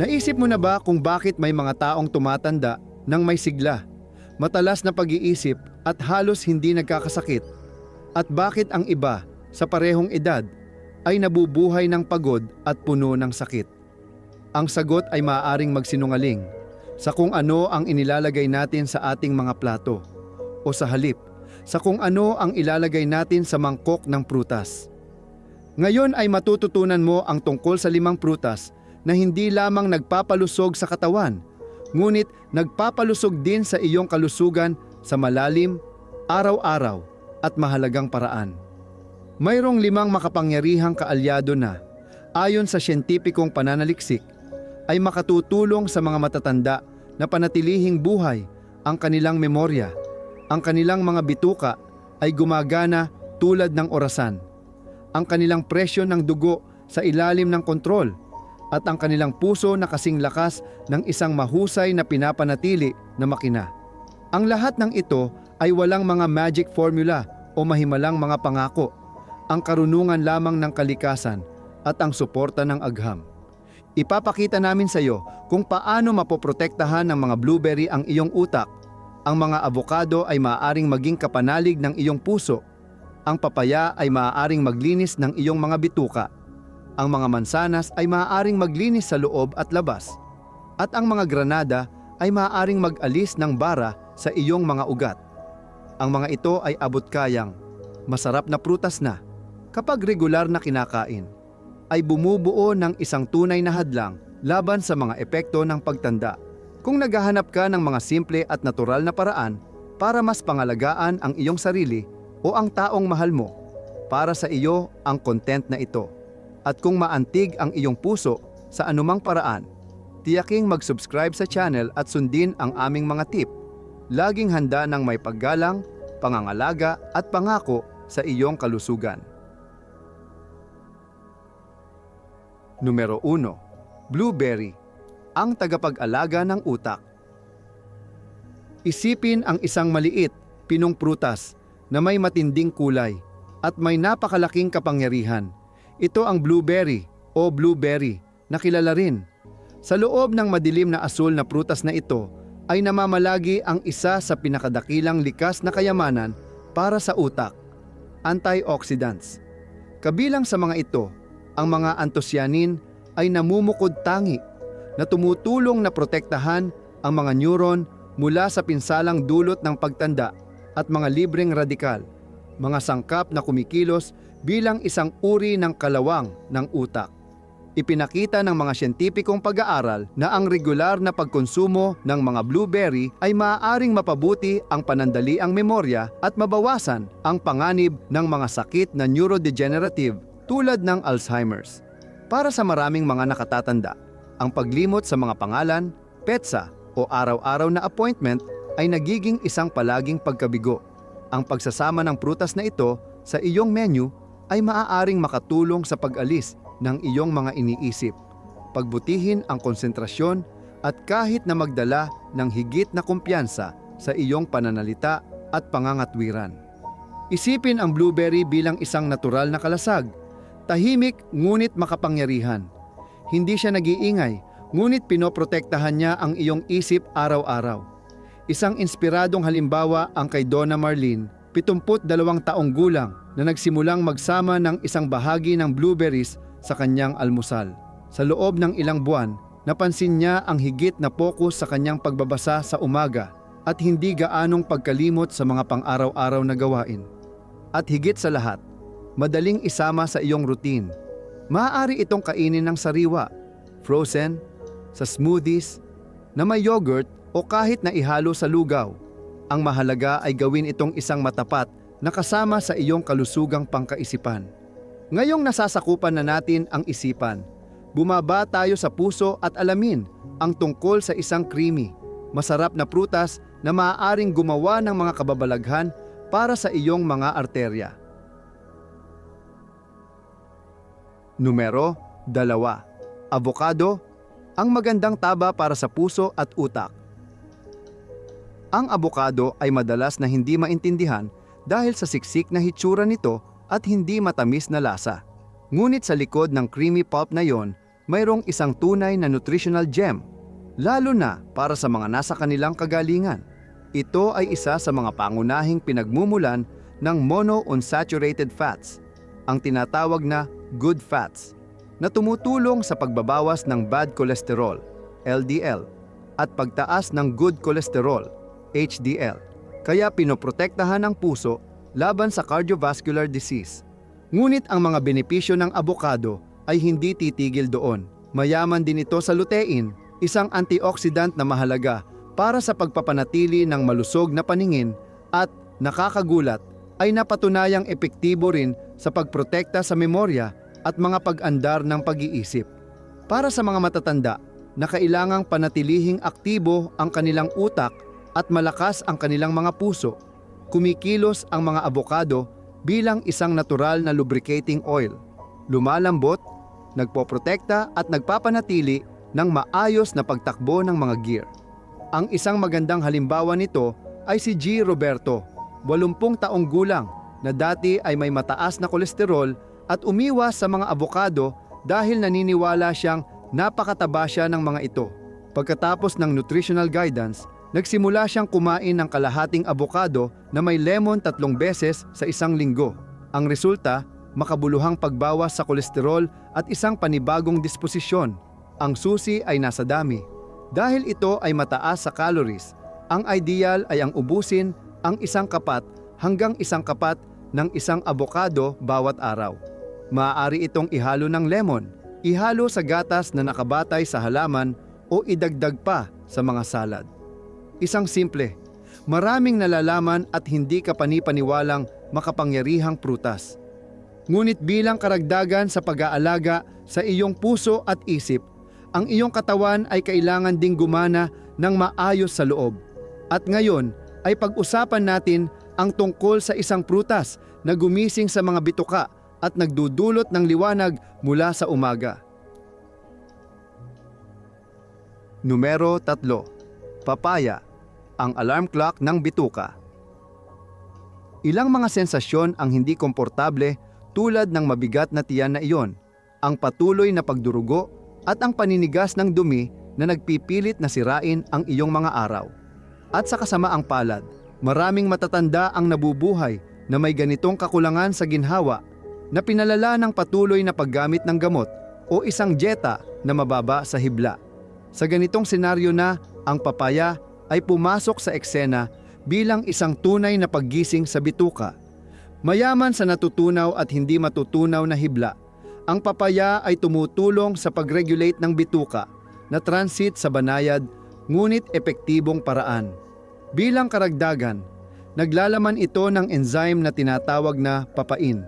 Naisip mo na ba kung bakit may mga taong tumatanda ng may sigla, matalas na pag-iisip at halos hindi nagkakasakit? At bakit ang iba sa parehong edad ay nabubuhay ng pagod at puno ng sakit? Ang sagot ay maaaring magsinungaling sa kung ano ang inilalagay natin sa ating mga plato o sa halip sa kung ano ang ilalagay natin sa mangkok ng prutas. Ngayon ay matututunan mo ang tungkol sa limang prutas na hindi lamang nagpapalusog sa katawan, ngunit nagpapalusog din sa iyong kalusugan sa malalim, araw-araw at mahalagang paraan. Mayroong limang makapangyarihang kaalyado na, ayon sa siyentipikong pananaliksik, ay makatutulong sa mga matatanda na panatilihing buhay ang kanilang memorya. Ang kanilang mga bituka ay gumagana tulad ng orasan. Ang kanilang presyon ng dugo sa ilalim ng kontrol at ang kanilang puso na kasing lakas ng isang mahusay na pinapanatili na makina. Ang lahat ng ito ay walang mga magic formula o mahimalang mga pangako. Ang karunungan lamang ng kalikasan at ang suporta ng agham. Ipapakita namin sa iyo kung paano mapoprotektahan ng mga blueberry ang iyong utak. Ang mga avocado ay maaaring maging kapanalig ng iyong puso. Ang papaya ay maaaring maglinis ng iyong mga bituka. Ang mga mansanas ay maaaring maglinis sa loob at labas. At ang mga granada ay maaaring mag-alis ng bara sa iyong mga ugat. Ang mga ito ay abot-kayang, masarap na prutas na, kapag regular na kinakain, ay bumubuo ng isang tunay na hadlang laban sa mga epekto ng pagtanda. Kung naghahanap ka ng mga simple at natural na paraan para mas pangalagaan ang iyong sarili o ang taong mahal mo, para sa iyo ang content na ito. At kung maantig ang iyong puso sa anumang paraan, tiyaking mag-subscribe sa channel at sundin ang aming mga tip. Laging handa ng may paggalang, pangangalaga at pangako sa iyong kalusugan. Numero 1. Blueberry, ang tagapag-alaga ng utak. Isipin ang isang maliit, pinong prutas na may matinding kulay at may napakalaking kapangyarihan. Ito ang blueberry o blueberry na kilala rin. Sa loob ng madilim na asul na prutas na ito ay namamalagi ang isa sa pinakadakilang likas na kayamanan para sa utak, antioxidants. Kabilang sa mga ito, ang mga antosyanin ay namumukod tangi na tumutulong na protektahan ang mga neuron mula sa pinsalang dulot ng pagtanda at mga libreng radikal, mga sangkap na kumikilos bilang isang uri ng kalawang ng utak. Ipinakita ng mga siyentipikong pag-aaral na ang regular na pagkonsumo ng mga blueberry ay maaaring mapabuti ang panandaliang memorya at mabawasan ang panganib ng mga sakit na neurodegenerative tulad ng Alzheimer's. Para sa maraming mga nakatatanda, ang paglimot sa mga pangalan, petsa o araw-araw na appointment ay nagiging isang palaging pagkabigo. Ang pagsasama ng prutas na ito sa iyong menu ay maaaring makatulong sa pag-alis ng iyong mga iniisip, pagbutihin ang konsentrasyon at kahit na magdala ng higit na kumpiyansa sa iyong pananalita at pangangatwiran. Isipin ang blueberry bilang isang natural na kalasag, tahimik ngunit makapangyarihan. Hindi siya nag-iingay, ngunit pinoprotektahan niya ang iyong isip araw-araw. Isang inspiradong halimbawa ang kay Donna Marlene, 72 taong gulang na nagsimulang magsama ng isang bahagi ng blueberries sa kanyang almusal. Sa loob ng ilang buwan, napansin niya ang higit na focus sa kanyang pagbabasa sa umaga at hindi gaanong pagkalimot sa mga pang-araw-araw na gawain. At higit sa lahat, madaling isama sa iyong routine. Maaari itong kainin ng sariwa, frozen, sa smoothies, na may yogurt o kahit na ihalo sa lugaw. Ang mahalaga ay gawin itong isang matapat na kasama sa iyong kalusugang pangkaisipan. Ngayong nasasakupan na natin ang isipan, bumaba tayo sa puso at alamin ang tungkol sa isang creamy, masarap na prutas na maaaring gumawa ng mga kababalaghan para sa iyong mga arterya. Numero 2. Avocado, ang magandang taba para sa puso at utak. Ang abokado ay madalas na hindi maintindihan dahil sa siksik na hitsura nito at hindi matamis na lasa. Ngunit sa likod ng creamy pulp na yon, mayroong isang tunay na nutritional gem, lalo na para sa mga nasa kanilang kagalingan. Ito ay isa sa mga pangunahing pinagmumulan ng monounsaturated fats, ang tinatawag na good fats, na tumutulong sa pagbabawas ng bad cholesterol, LDL, at pagtaas ng good cholesterol, HDL. Kaya pinoprotektahan ang puso laban sa cardiovascular disease. Ngunit ang mga benepisyo ng abokado ay hindi titigil doon. Mayaman din ito sa lutein, isang antioxidant na mahalaga para sa pagpapanatili ng malusog na paningin at nakakagulat ay napatunayang epektibo rin sa pagprotekta sa memorya at mga pag-andar ng pag-iisip. Para sa mga matatanda na kailangang panatilihing aktibo ang kanilang utak at malakas ang kanilang mga puso, kumikilos ang mga abokado bilang isang natural na lubricating oil. Lumalambot, nagpoprotekta at nagpapanatili ng maayos na pagtakbo ng mga gear. Ang isang magandang halimbawa nito ay si G. Roberto, 80 taong gulang na dati ay may mataas na kolesterol at umiwas sa mga abokado dahil naniniwala siyang napakataba siya ng mga ito. Pagkatapos ng nutritional guidance, nagsimula siyang kumain ng kalahating abokado na may lemon tatlong beses sa isang linggo. Ang resulta, makabuluhang pagbawas sa kolesterol at isang panibagong disposisyon. Ang susi ay nasa dami. Dahil ito ay mataas sa calories, ang ideal ay ang ubusin ang isang kapat hanggang isang kapat ng isang abokado bawat araw. Maaari itong ihalo ng lemon, ihalo sa gatas na nakabatay sa halaman o idagdag pa sa mga salad. Isang simple, maraming nalalaman at hindi ka panipaniwalang makapangyarihang prutas. Ngunit bilang karagdagan sa pag-aalaga sa iyong puso at isip, ang iyong katawan ay kailangan ding gumana ng maayos sa loob. At ngayon ay pag-usapan natin ang tungkol sa isang prutas na gumising sa mga bituka at nagdudulot ng liwanag mula sa umaga. Numero 3. Papaya, ang alarm clock ng bituka. Ilang mga sensasyon ang hindi komportable tulad ng mabigat na tiyan na iyon, ang patuloy na pagdurugo at ang paninigas ng dumi na nagpipilit na sirain ang iyong mga araw. At sa kasamaang palad, maraming matatanda ang nabubuhay na may ganitong kakulangan sa ginhawa na pinalala ng patuloy na paggamit ng gamot o isang dieta na mababa sa hibla. Sa ganitong senaryo na, ang papaya ay pumasok sa eksena bilang isang tunay na paggising sa bituka. Mayaman sa natutunaw at hindi matutunaw na hibla, ang papaya ay tumutulong sa pag-regulate ng bituka na transit sa banayad ngunit epektibong paraan. Bilang karagdagan, naglalaman ito ng enzyme na tinatawag na papain,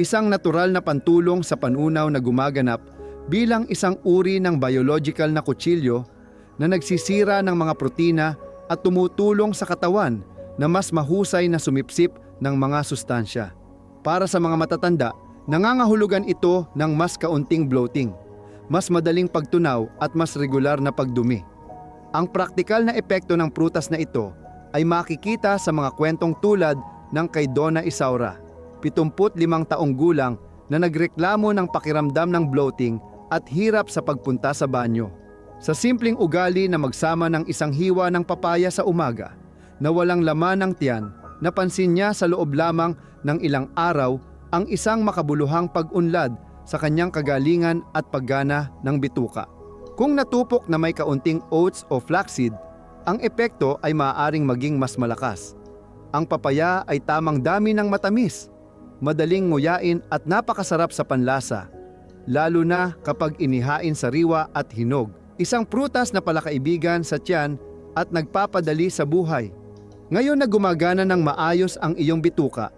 isang natural na pantulong sa panunaw na gumaganap bilang isang uri ng biological na kutsilyo na nagsisira ng mga protina at tumutulong sa katawan na mas mahusay na sumipsip ng mga sustansya. Para sa mga matatanda, nangangahulugan ito ng mas kaunting bloating, mas madaling pagtunaw at mas regular na pagdumi. Ang praktikal na epekto ng prutas na ito ay makikita sa mga kwentong tulad ng kay Donna Isaura, 75 taong gulang na nagreklamo ng pakiramdam ng bloating at hirap sa pagpunta sa banyo. Sa simpleng ugali na magsama ng isang hiwa ng papaya sa umaga na walang laman ng tiyan, napansin niya sa loob lamang ng ilang araw ang isang makabuluhang pag-unlad sa kanyang kagalingan at paggana ng bituka. Kung natupok na may kaunting oats o flaxseed, ang epekto ay maaaring maging mas malakas. Ang papaya ay tamang dami ng matamis, madaling nguyain at napakasarap sa panlasa, lalo na kapag inihain sa riwa at hinog. Isang prutas na palakaibigan sa tiyan at nagpapadali sa buhay. Ngayon na gumagana ng maayos ang iyong bituka,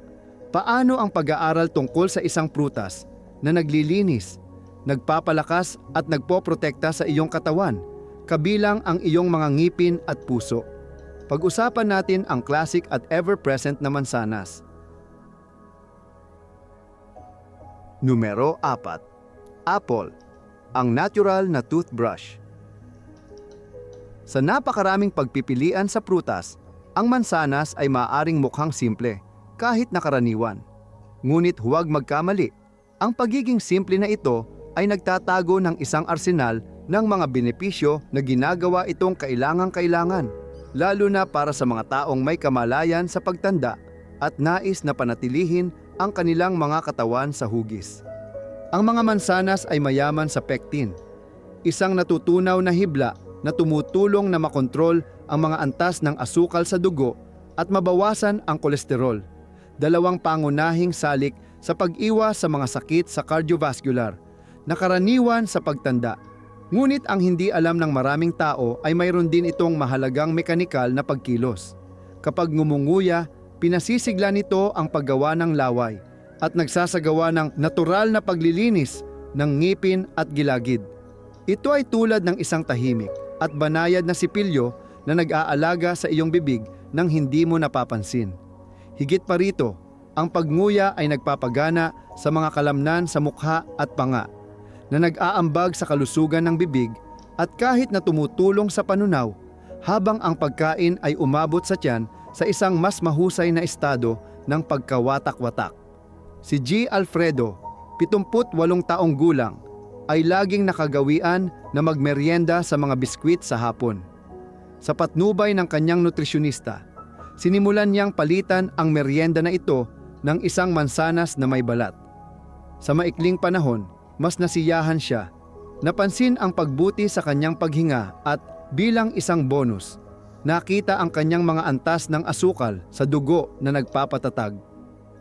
paano ang pag-aaral tungkol sa isang prutas na naglilinis, nagpapalakas at nagpoprotekta sa iyong katawan, kabilang ang iyong mga ngipin at puso? Pag-usapan natin ang classic at ever-present na mansanas. Numero 4. Apple, ang natural na toothbrush. Sa napakaraming pagpipilian sa prutas, ang mansanas ay maaring mukhang simple, kahit nakaraniwan. Ngunit huwag magkamali, ang pagiging simple na ito ay nagtatago ng isang arsenal ng mga benepisyo na ginagawa itong kailangang-kailangan, lalo na para sa mga taong may kamalayan sa pagtanda at nais na panatilihin ang kanilang mga katawan sa hugis. Ang mga mansanas ay mayaman sa pectin, isang natutunaw na hibla na tumutulong na makontrol ang mga antas ng asukal sa dugo at mabawasan ang kolesterol. Dalawang pangunahing salik sa pag-iwas sa mga sakit sa cardiovascular na karaniwan sa pagtanda. Ngunit ang hindi alam ng maraming tao ay mayroon din itong mahalagang mekanikal na pagkilos. Kapag ngumunguya, pinasisigla nito ang paggawa ng laway at nagsasagawa ng natural na paglilinis ng ngipin at gilagid. Ito ay tulad ng isang tahimik at banayad na sipilyo na nag-aalaga sa iyong bibig nang hindi mo napapansin. Higit pa rito, ang pagnguya ay nagpapagana sa mga kalamnan sa mukha at panga na nag-aambag sa kalusugan ng bibig at kahit na tumutulong sa panunaw habang ang pagkain ay umabot sa tiyan sa isang mas mahusay na estado ng pagkawatak-watak. Si G. Alfredo, 78 taong gulang, ay laging nakagawian na magmeryenda sa mga biskwit sa hapon. Sa patnubay ng kanyang nutrisyonista, sinimulan niyang palitan ang meryenda na ito ng isang mansanas na may balat. Sa maikling panahon, mas nasiyahan siya. Napansin ang pagbuti sa kanyang paghinga at bilang isang bonus, nakita ang kanyang mga antas ng asukal sa dugo na nagpapatatag.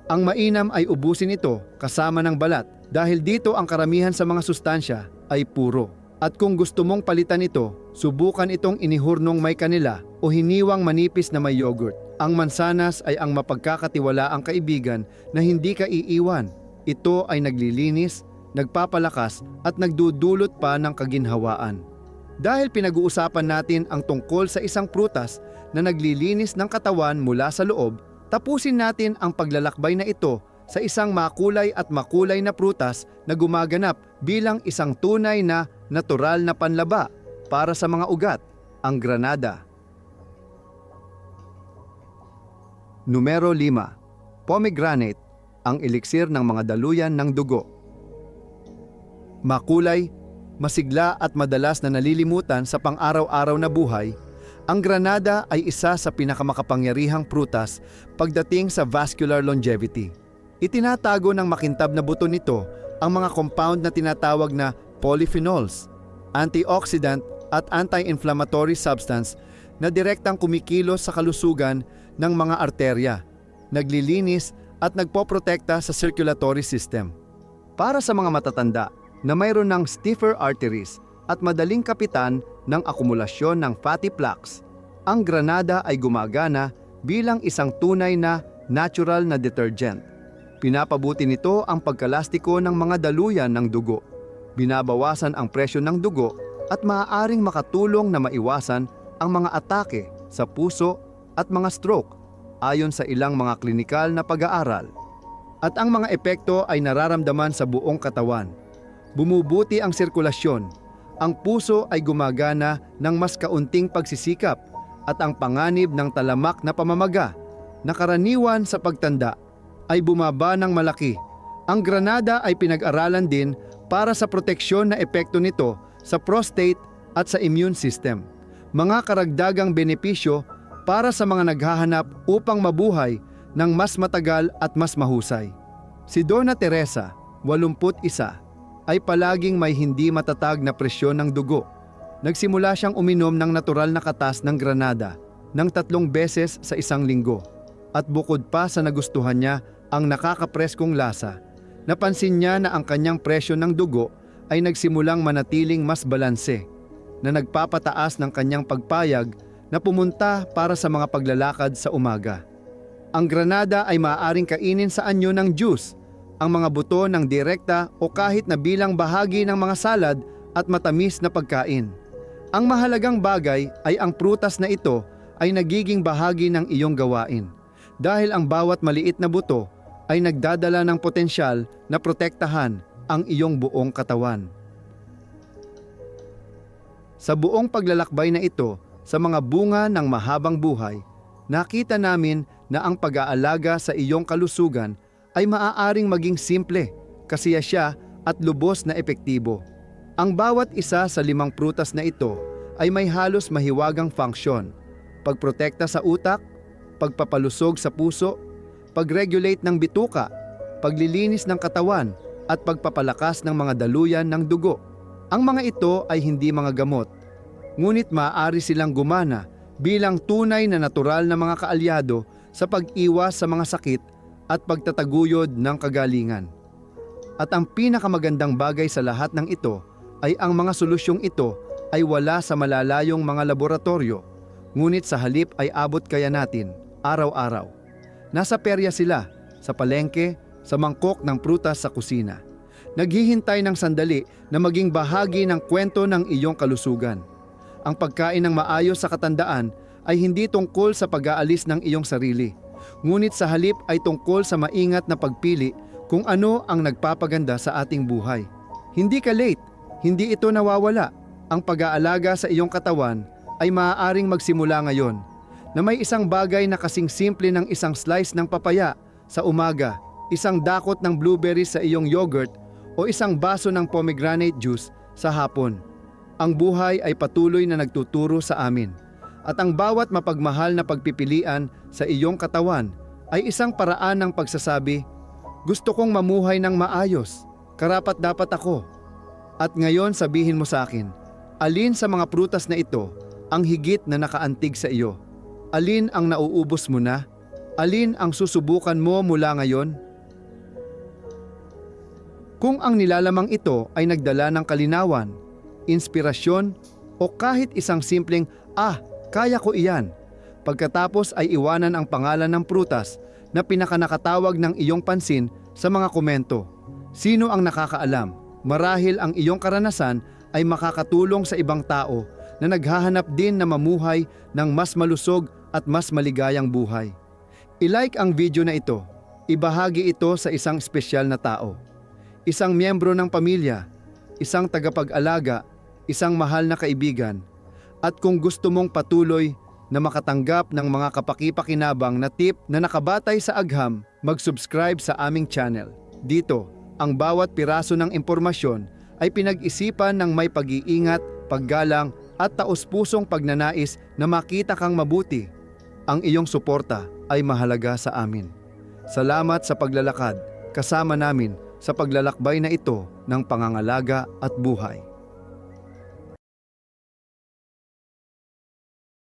Ang mainam ay ubusin ito kasama ng balat dahil dito ang karamihan sa mga sustansya ay puro. At kung gusto mong palitan ito, subukan itong inihurnong may kanila o hiniwang manipis na may yogurt. Ang mansanas ay ang mapagkakatiwalaang kaibigan na hindi ka iiwan. Ito ay naglilinis, nagpapalakas at nagdudulot pa ng kaginhawaan. Dahil pinag-uusapan natin ang tungkol sa isang prutas na naglilinis ng katawan mula sa loob, tapusin natin ang paglalakbay na ito sa isang makulay at makulay na prutas na gumaganap bilang isang tunay na natural na panlaba para sa mga ugat, ang granada. Numero 5. Pomegranate, ang eliksir ng mga daluyan ng dugo. Makulay, masigla at madalas na nalilimutan sa pang-araw-araw na buhay, ang granada ay isa sa pinakamakapangyarihang prutas pagdating sa vascular longevity. Itinatago ng makintab na buto nito ang mga compound na tinatawag na polyphenols, antioxidant at anti-inflammatory substance na direktang kumikilos sa kalusugan ng mga arterya, naglilinis at nagpoprotekta sa circulatory system. Para sa mga matatanda na mayroon ng stiffer arteries at madaling kapitan ng akumulasyon ng fatty plaques, ang granada ay gumagana bilang isang tunay na natural na detergent. Pinapabuti nito ang pagkalastiko ng mga daluyan ng dugo. Binabawasan ang presyo ng dugo at maaaring makatulong na maiwasan ang mga atake sa puso at mga stroke ayon sa ilang mga klinikal na pag-aaral. At ang mga epekto ay nararamdaman sa buong katawan. Bumubuti ang sirkulasyon, ang puso ay gumagana ng mas kaunting pagsisikap at ang panganib ng talamak na pamamaga na karaniwan sa pagtanda ay bumaba ng malaki. Ang granada ay pinag-aralan din para sa proteksyon na epekto nito sa prostate at sa immune system. Mga karagdagang benepisyo para sa mga naghahanap upang mabuhay ng mas matagal at mas mahusay. Si Donna Teresa, 81, ay palaging may hindi matatag na presyon ng dugo. Nagsimula siyang uminom ng natural na katas ng granada ng tatlong beses sa isang linggo. At bukod pa sa nagustuhan niya ang nakakapreskong lasa, napansin niya na ang kanyang presyo ng dugo ay nagsimulang manatiling mas balanse na nagpapataas ng kanyang pagpayag na pumunta para sa mga paglalakad sa umaga. Ang granada ay maaaring kainin sa anyo ng juice, ang mga buto ng direkta o kahit na bilang bahagi ng mga salad at matamis na pagkain. Ang mahalagang bagay ay ang prutas na ito ay nagiging bahagi ng iyong gawain dahil ang bawat maliit na buto ay nagdadala ng potensyal na protektahan ang iyong buong katawan. Sa buong paglalakbay na ito sa mga bunga ng mahabang buhay, nakita namin na ang pag-aalaga sa iyong kalusugan ay maaaring maging simple kasi siya at lubos na epektibo. Ang bawat isa sa limang prutas na ito ay may halos mahiwagang funksyon. Pagprotekta sa utak, pagpapalusog sa puso, pag-regulate ng bituka, paglilinis ng katawan, at pagpapalakas ng mga daluyan ng dugo. Ang mga ito ay hindi mga gamot, ngunit maaari silang gumana bilang tunay na natural na mga kaalyado sa pag-iwas sa mga sakit at pagtataguyod ng kagalingan. At ang pinakamagandang bagay sa lahat ng ito ay ang mga solusyong ito ay wala sa malalayong mga laboratorio, ngunit sa halip ay abot kaya natin araw-araw. Nasa perya sila, sa palengke, sa mangkok ng prutas sa kusina. Naghihintay ng sandali na maging bahagi ng kwento ng iyong kalusugan. Ang pagkain ng maayos sa katandaan ay hindi tungkol sa pag-aalis ng iyong sarili, ngunit sa halip ay tungkol sa maingat na pagpili kung ano ang nagpapaganda sa ating buhay. Hindi ka late, hindi ito nawawala. Ang pag-aalaga sa iyong katawan ay maaaring magsimula ngayon na may isang bagay na kasing simple ng isang slice ng papaya sa umaga, isang dakot ng blueberries sa iyong yogurt o isang baso ng pomegranate juice sa hapon. Ang buhay ay patuloy na nagtuturo sa amin at ang bawat mapagmahal na pagpipilian sa iyong katawan ay isang paraan ng pagsasabi, gusto kong mamuhay ng maayos, karapat dapat ako. At ngayon sabihin mo sa akin, alin sa mga prutas na ito ang higit na nakaantig sa iyo? Alin ang nauubos mo na? Alin ang susubukan mo mula ngayon? Kung ang nilalamang ito ay nagdala ng kalinawan, inspirasyon, o kahit isang simpleng, ah, kaya ko iyan, pagkatapos ay iwanan ang pangalan ng prutas na pinakanakatawag ng iyong pansin sa mga komento. Sino ang nakakaalam? Marahil ang iyong karanasan ay makakatulong sa ibang tao na naghahanap din na mamuhay ng mas malusog at mas maligayang buhay. I-like ang video na ito. Ibahagi ito sa isang espesyal na tao. Isang miyembro ng pamilya, isang tagapag-alaga, isang mahal na kaibigan. At kung gusto mong patuloy na makatanggap ng mga kapakipakinabang na tip na nakabatay sa agham, mag-subscribe sa aming channel. Dito, ang bawat piraso ng impormasyon ay pinag-isipan ng may pag-iingat, paggalang at taos-pusong pagnanais na makita kang mabuti. Ang iyong suporta ay mahalaga sa amin. Salamat sa paglalakad kasama namin sa paglalakbay na ito ng pangangalaga at buhay.